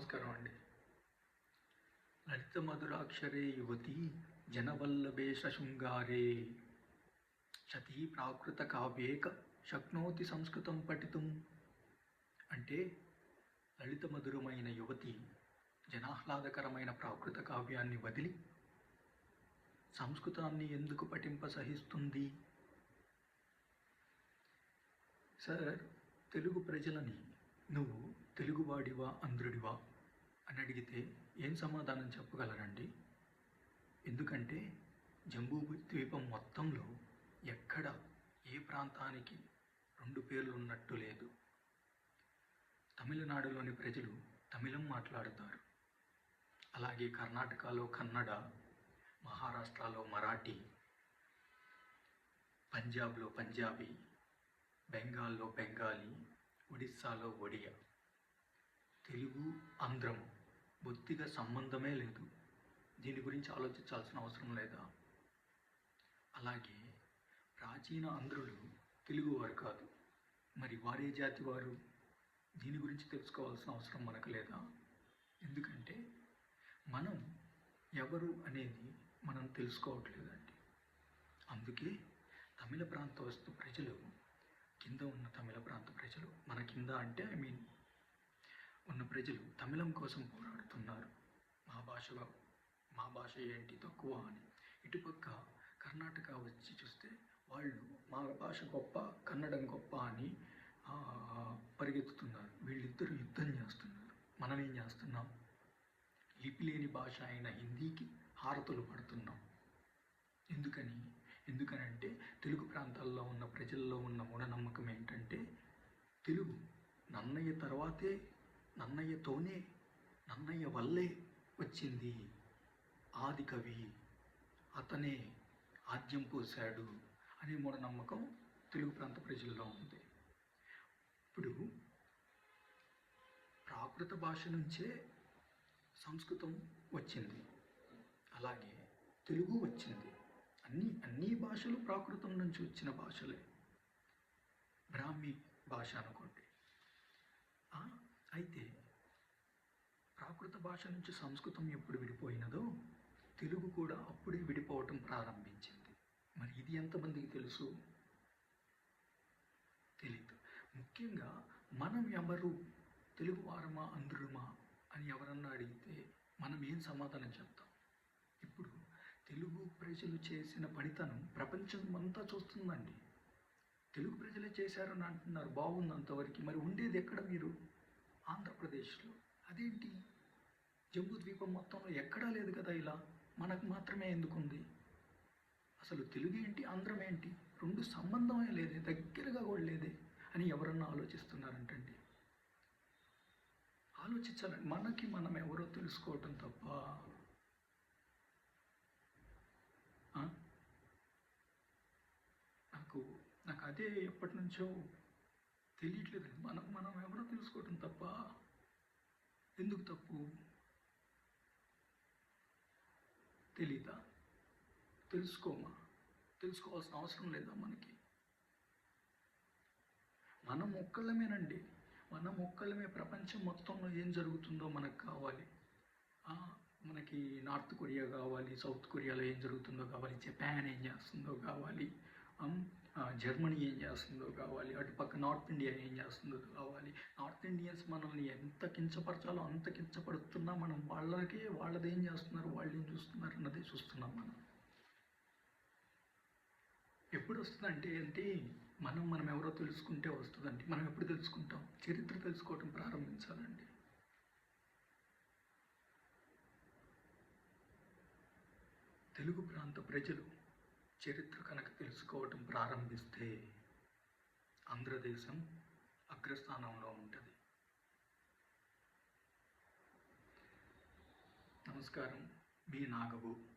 నమస్కారం అండి లలిత మధురాక్షరే యువతి జనవల్లభేష శృంగారే శతీ ప్రాకృత కావ్యేక శక్నోతి సంస్కృతం పఠితం. అంటే లలిత మధురమైన యువతి జనాహ్లాదకరమైన ప్రాకృత కావ్యాన్ని వదిలి సంస్కృతాన్ని ఎందుకు పఠింప సహిస్తుంది? సార్ తెలుగు ప్రజలని నువ్వు తెలుగువాడివా అంధ్రుడివా అని అడిగితే ఏం సమాధానం చెప్పగలరండి? ఎందుకంటే జంబూ ద్వీపం మొత్తంలో ఎక్కడ ఏ ప్రాంతానికి రెండు పేర్లు ఉన్నట్టు లేదు. తమిళనాడులోని ప్రజలు తమిళం మాట్లాడతారు. అలాగే కర్ణాటకలో కన్నడ మహారాష్ట్రలో మరాఠీ పంజాబ్లో పంజాబీ బెంగాల్లో బెంగాలీ ఒడిస్సాలో ఒడియా తెలుగు ఆంధ్రం బొత్తిగా సంబంధమే లేదు. దీని గురించి ఆలోచించాల్సిన అవసరం లేదా? అలాగే ప్రాచీన ఆంధ్రులు తెలుగువారు కాదు. మరి వారే జాతి వారు? దీని గురించి తెలుసుకోవాల్సిన అవసరం మనకు లేదా? ఎందుకంటే మనం ఎవరు అనేది మనం తెలుసుకోవట్లేదండి. అందుకే తమిళ ప్రాంతవస్తు ప్రజలు కింద ఉన్న తమిళ ప్రాంత ప్రజలు మన కింద అంటే ఐ మీన్ ఉన్న ప్రజలు తమిళం కోసం పోరాడుతున్నారు. మా భాష మా భాష ఏంటి తక్కువ అని. ఇటుపక్క కర్ణాటక వచ్చి చూస్తే వాళ్ళు మా భాష గొప్ప కన్నడం గొప్ప అని పరిగెత్తుతున్నారు. వీళ్ళిద్దరూ యుద్ధం చేస్తున్నారు. మనం ఏం చేస్తున్నాం? లిపి లేని భాష అయిన హిందీకి హారతులు పడుతున్నాం. ఎందుకని? ఎందుకనంటే తెలుగు ప్రాంతాల్లో ఉన్న ప్రజల్లో ఉన్న మూఢనమ్మకం ఏంటంటే తెలుగు నన్నయ్య తర్వాతే నన్నయ్యతోనే నన్నయ్య వల్లే వచ్చింది ఆది కవి అతనే ఆద్యం పోశాడు అనే మూఢనమ్మకం తెలుగు ప్రాంత ప్రజల్లో ఉంది. ఇప్పుడు ప్రాకృత భాష నుంచే సంస్కృతం వచ్చింది. అలాగే తెలుగు వచ్చింది. అన్ని అన్ని భాషలు ప్రాకృతం నుంచి వచ్చిన భాషలే. బ్రాహ్మీ భాష అనుకోండి. అయితే ప్రాకృత భాష నుంచి సంస్కృతం ఎప్పుడు విడిపోయినదో తెలుగు కూడా అప్పుడే విడిపోవటం ప్రారంభించింది. మరి ఇది ఎంతమందికి తెలుసు? తెలీదు. ముఖ్యంగా మనం ఎవరు? తెలుగు వారమా? అందరుమా? అని ఎవరన్నా అడిగితే మనం ఏం సమాధానం చెప్తాం? ఇప్పుడు తెలుగు ప్రజలు చేసిన పనితనం ప్రపంచం అంతా చూస్తుందండి. తెలుగు ప్రజలే చేశారని అంటున్నారు. బాగుంది అంతవరకు. మరి ఉండేది ఎక్కడ మీరు? ఆంధ్రప్రదేశ్లో అదేంటి? జంబూ ద్వీపం మొత్తంలో ఎక్కడా లేదు కదా ఇలా? మనకు మాత్రమే ఎందుకుంది? అసలు తెలుగు ఏంటి? ఆంధ్రం ఏంటి? రెండు సంబంధమే లేదే దగ్గరగా కూడా లేదే అని ఎవరన్నా ఆలోచిస్తున్నారంటండి. ఆలోచించాలి మనకి మనం ఎవరో తెలుసుకోవటం తప్ప. నాకు నాకు అదే ఎప్పటి నుంచో తెలియట్లేదు. మనం మనం ఎవరో తెలుసుకోవటం తప్ప ఎందుకు తప్పు? తెలీదా? తెలుసుకోమా? తెలుసుకోవాల్సిన అవసరం లేదా మనకి? మనం ఒక్కళ్ళమేనండి. మనం ఒక్కళ్ళమే ప్రపంచం మొత్తంలో ఏం జరుగుతుందో మనకు కావాలి. మనకి నార్త్ కొరియా కావాలి సౌత్ కొరియాలో ఏం జరుగుతుందో కావాలి జపాన్ ఏం చేస్తుందో కావాలి జర్మనీ ఏం చేస్తుందో కావాలి అటు పక్క నార్త్ ఇండియా ఏం చేస్తుందో కావాలి. నార్త్ ఇండియన్స్ మనల్ని ఎంత కించపరచాలో అంత కించపడుతున్నా మనం వాళ్ళకి వాళ్ళది ఏం చేస్తున్నారు వాళ్ళు ఏం చూస్తున్నారు అన్నది చూస్తున్నాం మనం. ఎప్పుడు వస్తుందంటే అంటే మనం మనం ఎవరో తెలుసుకుంటే వస్తుందండి. మనం ఎప్పుడు తెలుసుకుంటాం? చరిత్ర తెలుసుకోవటం ప్రారంభించాలండి. తెలుగు ప్రాంత ప్రజలు చరిత్ర కనుక తెలుసుకోవటం ప్రారంభిస్తే ఆంధ్రదేశం అగ్రస్థానంలో ఉంటుంది. నమస్కారం. మీ నాగబు